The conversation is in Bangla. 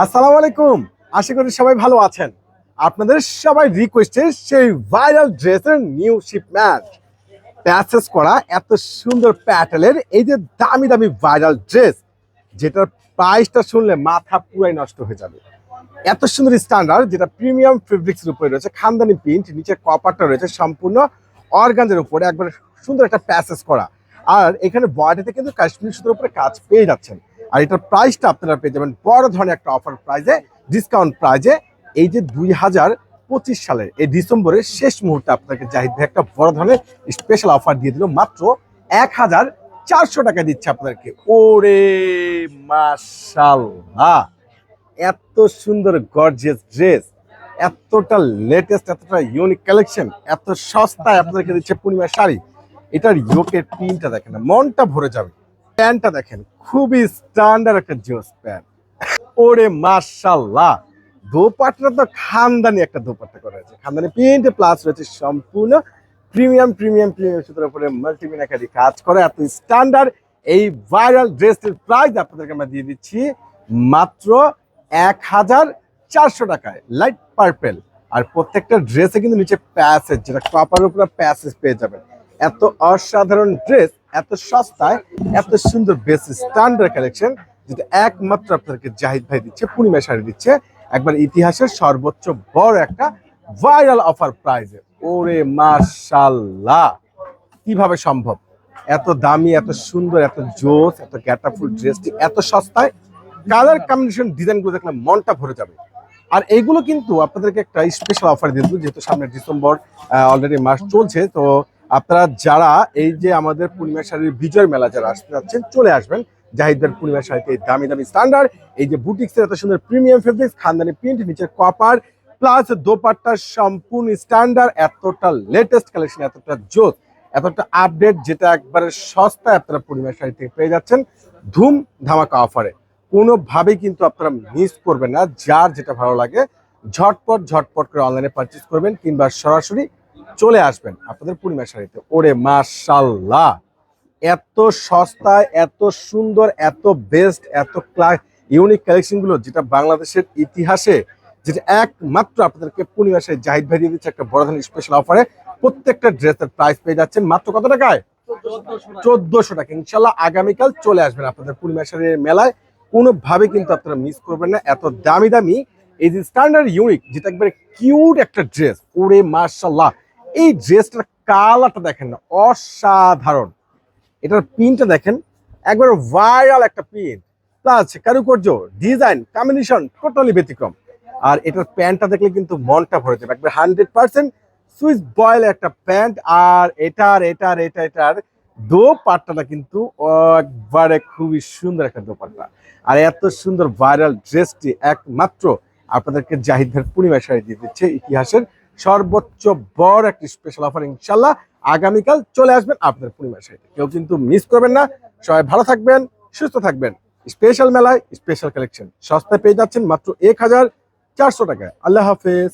আসসালামু আলাইকুম। আশা করি সবাই ভালো আছেন। আপনাদের সবাই রিকোয়েস্টে সেই ভাইরাল ড্রেসের নিউ শিপমেন্ট প্যাসেস করা এত সুন্দর প্যাটেলের এই যে দামি দামি ভাইরাল ড্রেস যেটার প্রাইসটা শুনলে মাথা পুরাই নষ্ট হয়ে যাবে। এত সুন্দর স্ট্যান্ডার্ড যেটা প্রিমিয়াম ফেব্রিক্সের উপরে রয়েছে, খানদানি প্রিন্ট নিচে কপারটা রয়েছে, সম্পূর্ণ অর্গানজের উপরে একবার সুন্দর একটা প্যাসেজ করা। আর এখানে বডিতে কিন্তু কাশ্মীর সুতোর উপরে কাজ পেয়ে যাচ্ছেন। আর এটার প্রাইসটা আপনারা পেয়ে যাবেন বড় ধরনের একটা অফার প্রাইজে ডিসকাউন্ট প্রাইজে এই যে দুই হাজার পঁচিশ সালের, এই ডিসেম্বরের শেষ মুহূর্তে আপনাকে জাহিদ ভাই একটা বড় ধরনের স্পেশাল অফার দিয়ে দিল। মাত্র এক হাজার চারশো টাকা দিচ্ছে আপনাদেরকে। ওরে মাশাল্লাহ! এত সুন্দর গর্জিয়াস ড্রেস এতটা লেটেস্ট এতটা ইউনিক কালেকশন এত সস্তায় আপনাদেরকে দিচ্ছে পূর্ণিমা শাড়ি। এটার ইয়োকের প্রিন্টটা দেখেন মনটা ভরে যাবে। প্যান্টটা দেখেন খুবই স্ট্যান্ডার্ড একটা জিন্স প্যান্ট ওরে মাশাল্লাহ দোপাট্টা তো খানদানি একটা দোপাট্টা করা হয়েছে। খানদানি প্রিন্ট প্লাস রয়েছে সম্পূর্ণ প্রিমিয়াম প্রিমিয়াম প্রিমিয়াম সুতরাং উপরে মাল্টিমিনাকারি কাজ করে। এত স্ট্যান্ডার্ড এই ভাইরাল ড্রেসটির প্রাইস আপনাদেরকে আমরা দিয়ে দিচ্ছি মাত্র এক হাজার চারশো টাকায় লাইট পার্পেল আর প্রত্যেকটা ড্রেসে কিন্তু নিচে প্যাসেজ যেটা কপার উপরে প্যাসেজ পেয়ে যাবেন। এত অসাধারণ ড্রেস, এত সস্তায়, এত সুন্দর বেস স্ট্যান্ডার্ড কালেকশন যেটা একমাত্র আপনাদেরকে জাহিদ ভাই দিচ্ছে, পূর্ণিমা শাড়ি দিচ্ছে। একবার ইতিহাসের সর্বোচ্চ বড় একটা ভাইরাল অফার প্রাইজে ওরে মাশাল্লাহ কীভাবে সম্ভব? এত দামি, এত সুন্দর, এত জোস, এত গ্যাটাফুল ড্রেসটি এত সস্তায়। কালার কম্বিনেশন ডিজাইনগুলো দেখলে মনটা ভরে যাবে। আর এইগুলো কিন্তু আপনাদেরকে একটা স্পেশাল অফার দিয়ে দেবো, যেহেতু সামনে ডিসেম্বর অলরেডি মাস চলছে, তো আপনারা যারা এই যে আমাদের পূর্ণিমা শাড়ির বিজয় মেলা যারা আসতে যাচ্ছেন, চলে আসবেন। জাহিদদের পূর্ণিমা শাড়িতে এই দামি দামি স্ট্যান্ডার্ড এই যে বুটিক্সের এত সুন্দর প্রিমিয়াম ফেব্রিক্স খানদানি প্রিন্ট নিচের কপার প্লাস দোপাট্টার সম্পূর্ণ স্ট্যান্ডার্ড এতটা লেটেস্ট কালেকশন এতটা জোস, এতটা আপডেট যেটা একবারে সস্তায় আপনারা পূর্ণিমা শাড়ি থেকে পেয়ে যাচ্ছেন ধুম ধামাকা অফারে কোনোভাবেই কিন্তু আপনারা মিস করবেন না, যার যেটা ভালো লাগে, ঝটপট ঝটপট করে অনলাইনে পারচেস করবেন কিংবা সরাসরি চলে আসবেন আপনাদের পূর্ণিমা শাড়িতে। ওরে মাশাল্লাহ! এত সস্তায় এত সুন্দর, এত বেস্ট এত ইউনিক কালেকশনগুলো যেটা বাংলাদেশের ইতিহাসে, যেটা একমাত্র আপনাদেরকে পূর্ণিমা শাড়ি জাহিদ ভাই দিয়ে দিচ্ছে একটা বড় ধরনের স্পেশাল অফারে প্রত্যেকটা ড্রেসের প্রাইস পেয়ে যাচ্ছেন মাত্র কত টাকায়? চোদ্দশো টাকা। ইনশাল্লাহ আগামীকাল চলে আসবেন আপনাদের পূর্ণিমা শাড়ির মেলায়। কোনোভাবে কিন্তু আপনারা মিস করবেন না। এত দামি দামি, এই যে স্ট্যান্ডার্ড ইউনিক যেটা একবারে কিউট একটা ড্রেস ওরে মার্শাল্লাহ এই ড্রেসটার কালারটা দেখেন না, অসাধারণ। এটার প্রিন্টটা দেখেন, একবার ভাইরাল একটা প্রিন্ট প্লাস কারুকার্য ডিজাইন কম্বিনেশন টোটালি ব্যতিক্রম। আর এটার প্যান্টটা দেখলে কিন্তু মনটা ভরে যাবে, একবার হান্ড্রেড পার্সেন্ট সুইচ বয়েল একটা প্যান্ট, আর এটার এটার এটা এটার দোপাট্টাটা কিন্তু একবারে খুবই সুন্দর একটা দোপাট্টা। আর এত সুন্দর ভাইরাল ড্রেসটি একমাত্র আপনাদেরকে জাহিদ ভাইয়ের পূর্ণিমা শাড়ি দিয়ে দিচ্ছে ইতিহাসের সর্বোচ্চ বড় একটি স্পেশাল অফার ইনশাল্লাহ আগামীকাল চলে আসবেন আপনার পূর্ণিমা সাইডে কেউ কিন্তু মিস করবেন না। সবাই ভালো থাকবেন, সুস্থ থাকবেন। স্পেশাল মেলায় স্পেশাল কালেকশন সস্তায় পেয়ে যাচ্ছেন মাত্র এক হাজার চারশো টাকায়। আল্লাহ হাফেজ।